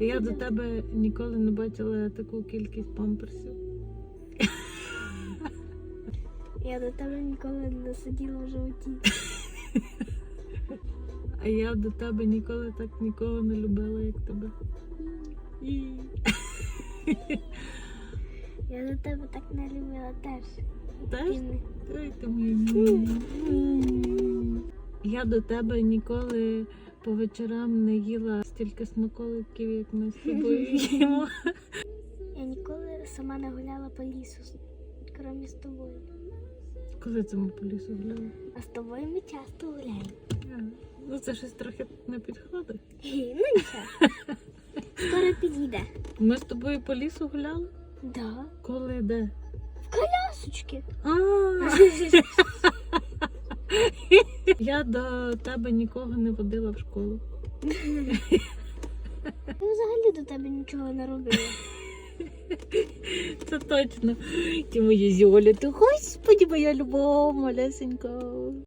Я до тебе ніколи не бачила таку кількість памперсів. Я до тебе ніколи не сиділа в животі. А я до тебе ніколи так нікого не любила, як тебе. Я до тебе так не любила теж. Теж? Ой, ти мій. Я до тебе ніколи по вечорам не їла стільки смаколиків, як ми з тобою їмо. Я ніколи сама не гуляла по лісу, крім з тобою. Коли це ми по лісу гуляли? А з тобою ми часто гуляємо. Ну це щось трохи не підходить. Ну нічого. Скоро підійде. Ми з тобою по лісу гуляли? Да. Коли де? В Колясочки. А, я до тебе нікого не водила в школу. Я взагалі до тебе нічого не робила. Це точно. Ти мої зіолі, ти господи, моя любов, малесенька.